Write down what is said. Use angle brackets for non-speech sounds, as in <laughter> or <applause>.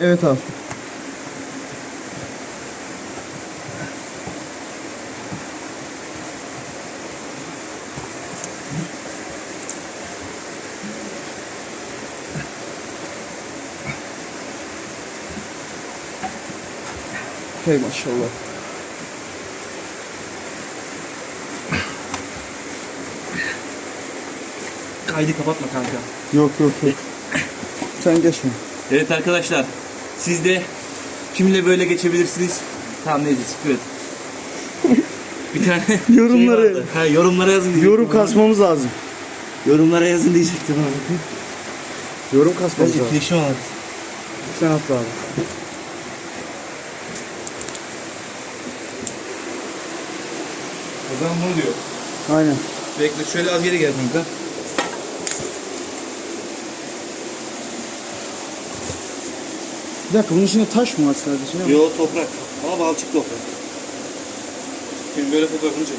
Evet abi. Hey maşallah. Kaydı kapatma kanka. Yok yok yok. <coughs> Sen geç şunu. Evet arkadaşlar. Siz de kimle böyle geçebilirsiniz? Tamam neyse et. <laughs> Bir tane Yorumları- şey vardı. ha, yorumlara yazın diyecektim. Yorum kasmamız lazım. Yorumlara yazın diyecektim abi. Yorum kasmamız Bence lazım. etkileşim var. Sen atla abi. O zaman bunu diyor. Aynen. Bekle şöyle az geri gel kanka. Bir dakika bunun içinde taş mı var sadece? Yo toprak. Ama balçık toprak. Şimdi böyle fotoğrafını çek.